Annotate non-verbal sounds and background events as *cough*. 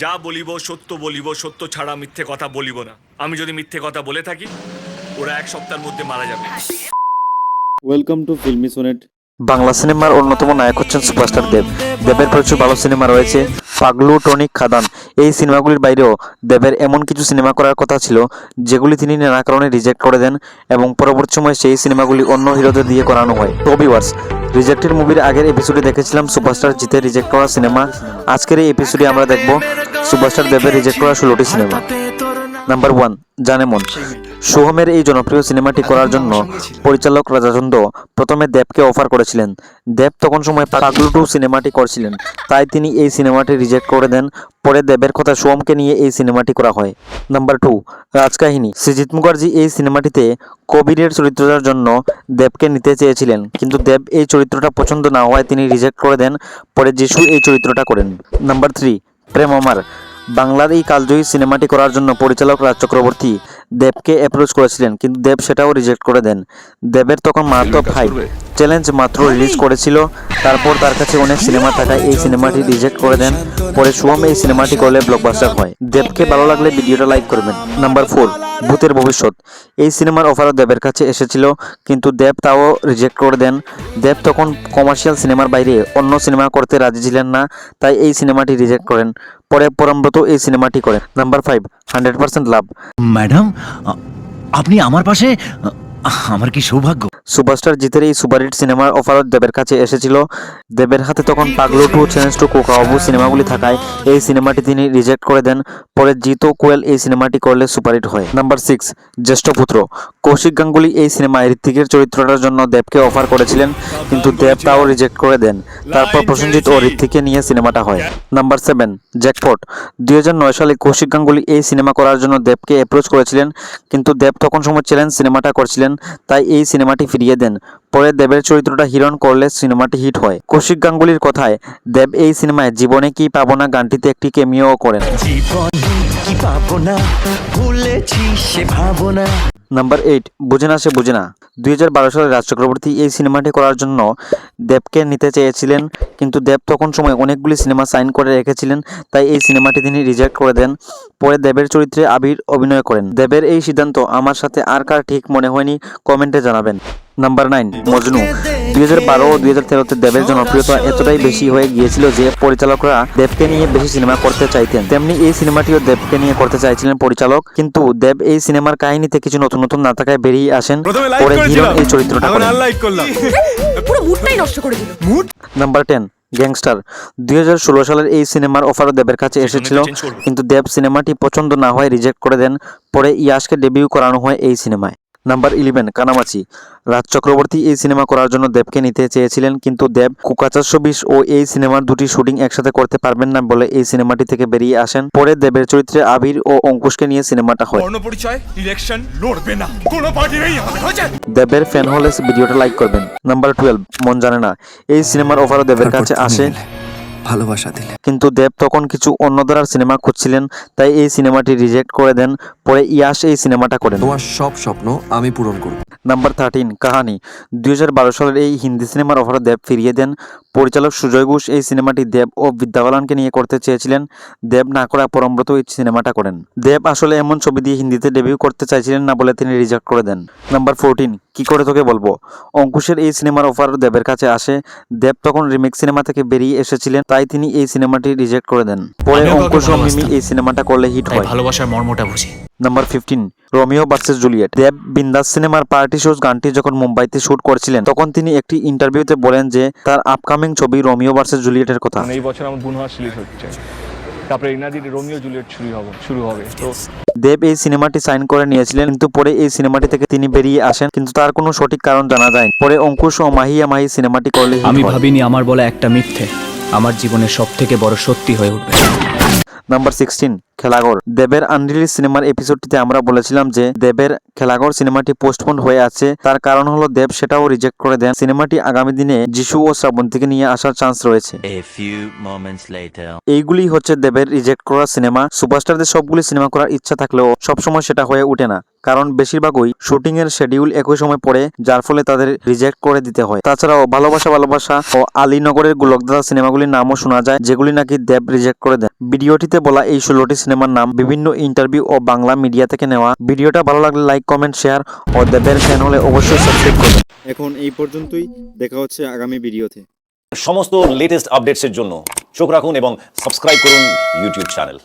যা বলিব সত্য বলিব সত্য ছাড়া মিথ্যে কথা বলিব না। আমি যদি মিথ্যে কথা বলে থাকি ওরা এক সপ্তাহের মধ্যে মারা যাবে। Welcome to filmy sonnet Bangla সিনেমার অন্যতম নায়ক হচ্ছেন সুপারস্টার দেব। দেবের প্রচুর ভালো সিনেমা রয়েছে ফাগলু টনিক খাদান। এই সিনেমাগুলির বাইরেও দেবের এমন কিছু সিনেমা করার কথা ছিল যেগুলি তিনি নানা কারণে রিজেক্ট করে দেন এবং পরবর্তী সময়ে সেই সিনেমাগুলি অন্য হিরোদের দিয়ে করানো হয়। তো ভিউয়ার্স রিজেক্টেড মুভির আগের এপিসোডে দেখেছিলাম সুপারস্টার জিতে রিজেক্ট করা সিনেমা। আজকের এই এপিসোডে আমরা দেখব সুপারস্টার দেবের রিজেক্ট করা ষোলোটি সিনেমা। নাম্বার ওয়ান জানেমন সোহমের এই জনপ্রিয় সিনেমাটি করার জন্য পরিচালক রাজাচন্দ্র প্রথমে দেবকে অফার করেছিলেন। দেব তখন সময় পাগলু টু সিনেমাটি করছিলেন। তাই তিনি এই সিনেমাটি রিজেক্ট করে দেন। পরে দেবের কথা সোহমকে নিয়ে এই সিনেমাটি করা হয়। Number two Rajkahini. Srijit Mukherjee এই সিনেমাটিতে কবিরের চরিত্রটার জন্য দেবকে নিতে চেয়েছিলেন। কিন্তু দেব এই চরিত্রটা পছন্দ না হওয়ায় তিনি রিজেক্ট করে দেন। পরে যিশু এই চরিত্রটা করেন। নাম্বার থ্রি প্রেম আমার বাংলার এই কালজয়ী সিনেমাটি করার জন্য পরিচালক রাজ চক্রবর্তী দেবকে অ্যাপ্রোচ করেছিলেন কিন্তু দেব সেটাও রিজেক্ট করে দেন। দেবের তখন মাত্র হাই চ্যালেঞ্জ মাত্র রিলিজ করেছিল। তারপর তার কাছে অনেক সিনেমা থাকায় এই সিনেমাটি রিজেক্ট করে দেন। পরে শুভম এই সিনেমাটি করলে ব্লকবাস্টার হয়। দেবকে ভালো লাগলে ভিডিওটা লাইক করবেন। নাম্বার ফোর ভূতের ভবিষ্যৎ। এই সিনেমার অফারও দেবের কাছে এসেছিল কিন্তু দেব তাও রিজেক্ট করে দেন। দেব তখন কমার্শিয়াল সিনেমার বাইরে অন্য সিনেমা করতে রাজি ছিলেন না তাই এই সিনেমাটি রিজেক্ট করেন। পরে পরমব্রত এই সিনেমাটি করেন। Number five hundred percent love madam আপনি আমার পাশে আমার কি সৌভাগ্য? সুপারস্টার জিতের এই সুপারহিট সিনেমার অফারও দেবের কাছে এসেছিল। দেবের হাতে তখন Paglu two challenge two Kokababu সিনেমাগুলি থাকায় এই সিনেমাটি তিনি রিজেক্ট করে দেন। পরে জিতো কোয়েল এই সিনেমাটি করলে সুপারহিট হয়। নাম্বার সিক্স, জ্যেষ্ঠ পুত্র। কৌশিক গাঙ্গুলি এই সিনেমায় ঋত্বিকের চরিত্রটার জন্য দেবকে অফার করেছিলেন, কিন্তু দেব তাও রিজেক্ট করে দেন। তারপর প্রসেনজিৎ ও ঋত্বিককে নিয়ে সিনেমাটা হয়। Number seven, jackpot. দুই হাজার নয় সালে কৌশিক গাঙ্গুলি এই সিনেমা করার জন্য দেবকে অ্যাপ্রোচ করেছিলেন, কিন্তু দেব তখন সময় চ্যালেঞ্জ সিনেমাটা করছিলেন। তাই এই সিনেমাটি ফিরিয়ে দেন। পরে দেবের চরিত্রটা হিরণ করলে সিনেমাটি হিট হয়। কৌশিক গাঙ্গুলির কথায় দেব এই সিনেমায় জীবনে কি পাবো না গানটিতে একটি কেমিও করেন। নাম্বার এইট বুঝে না সে বুঝে না। দুই হাজার বারো সালে রাজ চক্রবর্তী এই সিনেমাটি করার জন্য দেবকে নিতে চেয়েছিলেন কিন্তু দেব তখন সময় অনেকগুলি সিনেমা সাইন করে রেখেছিলেন তাই এই সিনেমাটি তিনি রিজেক্ট করে দেন। পরে দেবের চরিত্রে আবির অভিনয় করেন। দেবের এই সিদ্ধান্ত আমার সাথে আর কার ঠিক মনে হয়নি কমেন্টে জানাবেন। Number nine Majnu. দুই হাজার বারো ও দুই হাজার তেরোতে দেবের জনপ্রিয়তা এতটাই বেশি হয়ে গিয়েছিল যে পরিচালকরা দেবকে নিয়ে বেশি সিনেমা করতে চাইতেন। তেমনি এই সিনেমাটিও দেবকে নিয়ে করতে চাইছিলেন পরিচালক কিন্তু দেব এই সিনেমার কাহিনীতে কিছু নতুন নতুন না থাকায় বেরিয়ে আসেন। পরে করেছিলাম। এই চরিত্রটা এখন করেন। করলাম। *laughs* পুরো মুডটাই নষ্ট করে দিল। নাম্বার টেন গ্যাংস্টার দুই হাজার ষোলো সালের এই সিনেমার অফারও দেবের কাছে এসেছিল কিন্তু দেব সিনেমাটি পছন্দ না হয় রিজেক্ট করে দেন পরে ইয়াসকে ডেবিউ করানো হয় এই সিনেমায়। নাম্বার ইলেভেন কানামাচি রাজ চক্রবর্তী এই সিনেমা করার জন্য দেবকে নিতে চেয়েছিলেন কিন্তু দেব কুকা চারশো বিশ ও এই সিনেমার দুটি শুটিং একসাথে করতে পারবেন না বলে এই সিনেমাটি থেকে বেরিয়ে আসেন। পরে দেবের চরিত্রে আবির ও অঙ্কুশকে নিয়ে সিনেমাটা হয়। পরিচয় ইলেকশন লড়বে না। কোনো পার্টি নেই আমাদের হয়েছে দেবের ফ্যান হলে ভিডিওটা লাইক করবেন। নাম্বার টুয়েলভ মন জানে না। এই সিনেমার অফারও দেবের কাছে আসে। ভালোবাসা দিলে কিন্তু দেব তখন কিছু অন্য ধরার সিনেমা খুঁজছিলেন তাই এই সিনেমাটি রিজেক্ট করে দেন পরে ইয়াস এই সিনেমাটা করেন তোমার সব স্বপ্ন আমি পূরণ করব। নাম্বার থার্টিন কাহানি। দুই হাজার বারো সালের এই হিন্দি সিনেমার অফার দেব ফিরিয়ে দেন পরিচালক সুজয় ঘোষ এই সিনেমাটি দেব ও বিদ্যা বালানকে নিয়ে করতে চেয়েছিলেন। দেব না করা পরমব্রত এই সিনেমাটা করেন। দেব আসলে এমন ছবি দিয়ে হিন্দিতে ডেবিউ করতে চাইছিলেন না বলে তিনি রিজেক্ট করে দেন। নাম্বার ফোরটিন কি করে তোকে বলব? অঙ্কুশের এই সিনেমার অফার দেবের কাছে আসে। দেব তখন রিমেক সিনেমা থেকে বেরিয়ে এসেছিলেন তাই তিনি এই সিনেমাটি রিজেক্ট করে দেন। পরে অঙ্কুশ ও মিমি এই সিনেমাটা করলে হিট হয়। ভালোবাসার মর্মটা বুঝি। Number fifteen Romeo versus Juliet Dev Bindaas সিনেমার পার্টি শোজ গানটি যখন মুম্বাইতে শুট করছিলেন তখন তিনি একটি ইন্টারভিউতে বলেন যে তার আপকামিং ছবি রোমিও ভার্সেস জুলিয়েটের কথা। এই বছর আমার বুনহাস রিলিজ হচ্ছে। তারপরে ইনাদির রোমিও জুলিয়েট শুরু হবে শুরু হবে। তো দেব এই সিনেমাটি সাইন করে নিয়েছিলেন কিন্তু পরে এই সিনেমাটি থেকে তিনি বেরিয়ে আসেন কিন্তু তার কোনো সঠিক কারণ জানা যায় পরে অঙ্কুশ ও মাহিয়া মাহি সিনেমাটি করলে আমি ভাবিনি আমার বলা একটা মিথ্যে। আমার জীবনের সব থেকে বড় সত্যি হয়ে উঠবে। Number sixteen Khelaghar. দেবের আনরিলিজ সিনেমার এপিসোডটিতে আমরা বলেছিলাম যে দেবের খেলাঘর সিনেমাটি পোস্টপোন হয়ে আছে। তার কারণ হলো দেব সেটাও রিজেক্ট করে দেন। সিনেমাটি আগামী দিনে যিশু ও শ্রাবন্তীকে নিয়ে আসার চান্স রয়েছে. এইগুলি হচ্ছে দেবের রিজেক্ট করা সিনেমা। সুপারস্টারদের সবগুলি সিনেমা করার ইচ্ছা থাকলেও সবসময় সেটা হয়ে ওঠে না। কারণ বেশিরভাগই শুটিং এর শেডিউল একই সময় পড়ে যার ফলে তাদের রিজেক্ট করে দিতে হয়। তাছাড়াও ভালোবাসা ভালোবাসা ও আলীনগরের গোলকদাদা সিনেমাগুলির নামও শোনা যায় যেগুলি নাকি দেব রিজেক্ট করে দেন। ভিডিওটিতে বলা এই ষোলোটি সিনেমার নাম বিভিন্ন ইন্টারভিউ ও বাংলা মিডিয়া থেকে নেওয়া। ভিডিওটা ভালো লাগলে লাইক কমেন্ট শেয়ার ও দেবের চ্যানেলে হলে অবশ্যই সাবস্ক্রাইব করবেন এখন এই পর্যন্তই। দেখা হচ্ছে আগামী ভিডিওতে। সমস্ত লেটেস্ট আপডেটসের জন্য চোখ রাখুন এবং সাবস্ক্রাইব করুন ইউটিউব চ্যানেল